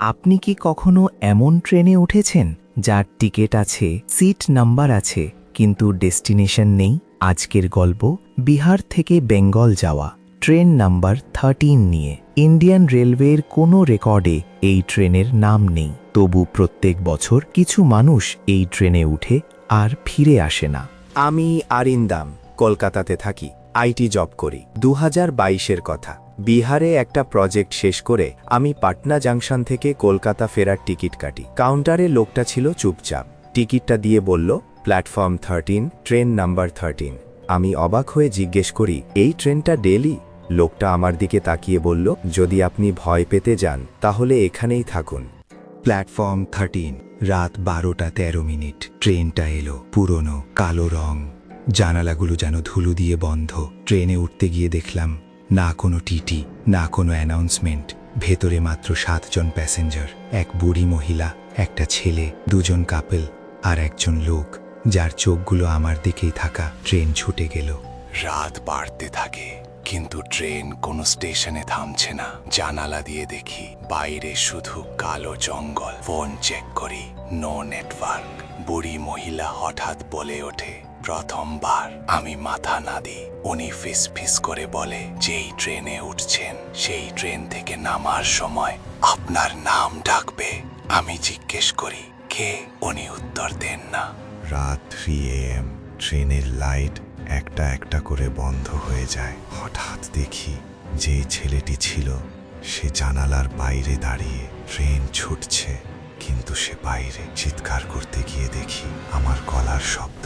আপনি কি কখনো এমন ট্রেনে উঠেছেন যার টিকিট আছে, সিট নাম্বার আছে, কিন্তু ডেস্টিনেশন নেই? আজকের গল্প, বিহার থেকে বেঙ্গল যাওয়া, ট্রেন নাম্বার থার্টিন নিয়ে। ইন্ডিয়ান রেলওয়ের কোনো রেকর্ডে এই ট্রেনের নাম নেই। তবু প্রত্যেক বছর কিছু মানুষ এই ট্রেনে উঠে আর ফিরে আসে না। আমি আরিন্দাম, কলকাতাতে থাকি, আইটি জব করি। দু হাজার কথা। বিহারে একটা প্রজেক্ট শেষ করে আমি পাটনা জাংশন থেকে কলকাতা ফেরার টিকিট কাটি। কাউন্টারে লোকটা ছিল চুপচাপ। টিকিটটা দিয়ে বলল, platform thirteen, train number thirteen. আমি অবাক হয়ে জিজ্ঞেস করি, এই ট্রেনটা ডেলি লোকটা আমার দিকে তাকিয়ে বলল, যদি আপনি ভয় পেতে যান, তাহলে এখানেই থাকুন। প্ল্যাটফর্ম থার্টিন, রাত বারোটা তেরো মিনিট। ট্রেনটা এলো, পুরনো, কালো রং। জানালাগুলো যেন ধুলো দিয়ে বন্ধ। ট্রেনে উঠতে গিয়ে দেখলাম না কোনো টিটি, না কোনো অ্যানাউন্সমেন্ট। ভেতরে মাত্র সাতজন প্যাসেঞ্জার, এক বুড়ি মহিলা, একটা ছেলে, দুজন কাপল আর একজন লোক, যার চোখগুলো আমার দিকেই থাকা ট্রেন ছুটে গেল। রাত বাড়তে থাকে, কিন্তু ট্রেন কোনো স্টেশনে থামছে না। জানালা দিয়ে দেখি, বাইরে শুধু কালো জঙ্গল। ফোন চেক করি, নো নেটওয়ার্ক। বুড়ি মহিলা হঠাৎ বলে ওঠে প্রথমবার আমি মাথা না দিই। উনি ফিস ফিস করে বলে, যেই ট্রেনে উঠছেন, সেই ট্রেন থেকে নামার সময় আপনার নাম ডাকবে। আমি জিজ্ঞেস করি, কে? উনি উত্তর দেন না। রাত থ্রি এম, ট্রেনের লাইট একটা একটা করে বন্ধ হয়ে যায়। হঠাৎ দেখি যে ছেলেটি ছিল, সে জানালার বাইরে দাঁড়িয়ে ট্রেন ছুটছে, কিন্তু সে বাইরে চিৎকার করতে গিয়ে দেখি আমার গলার শব্দ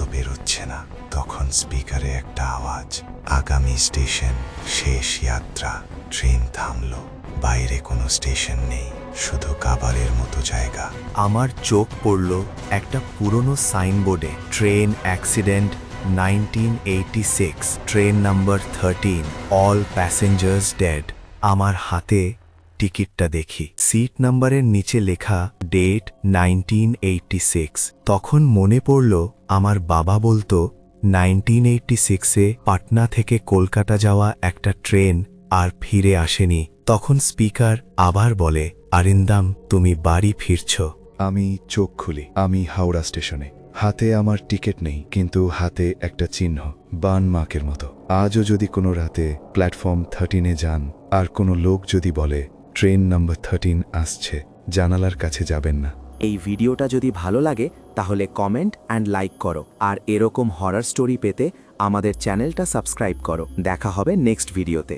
বেরোচ্ছে না, তখন স্পিকারে একটা আওয়াজ। আগামী স্টেশন, শেষ যাত্রা। ট্রেন থামলো। বাইরে কোনো স্টেশন নেই, শুধু কাবারের মতো জায়গা। আমার চোখ পড়ল একটা পুরনো সাইনবোর্ডে, train accident nineteen eighty six, train number thirteen, all passengers dead. আমার হাতে টিকিটটা দেখি। সিট নাম্বারের নিচে লেখা ডেট নাইনটিন তখন মনে পড়ল, আমার বাবা বলতো নাইনটিন এইটি সিক্সে পাটনা থেকে কলকাতা যাওয়া একটা ট্রেন আর ফিরে আসেনি। তখন স্পিকার আবার বলে, আরিন্দাম, তুমি বাড়ি ফিরছ। আমি চোখ খুলি, আমি হাওড়া স্টেশনে। হাতে আমার টিকিট নেই, কিন্তু হাতে একটা চিহ্ন, বান মাকের মতো। আজও যদি কোনো রাতে প্ল্যাটফর্ম থার্টিনে যান, আর কোনো লোক যদি বলে ট্রেন নম্বর থার্টিন আসছে। জানালার কাছে যাবেন না। এই ভিডিওটা যদি ভালো লাগে, তাহলে কমেন্ট অ্যান্ড লাইক করো। আর এরকম হরার স্টোরি পেতে আমাদের চ্যানেলটা সাবস্ক্রাইব করো। দেখা হবে নেক্সট ভিডিওতে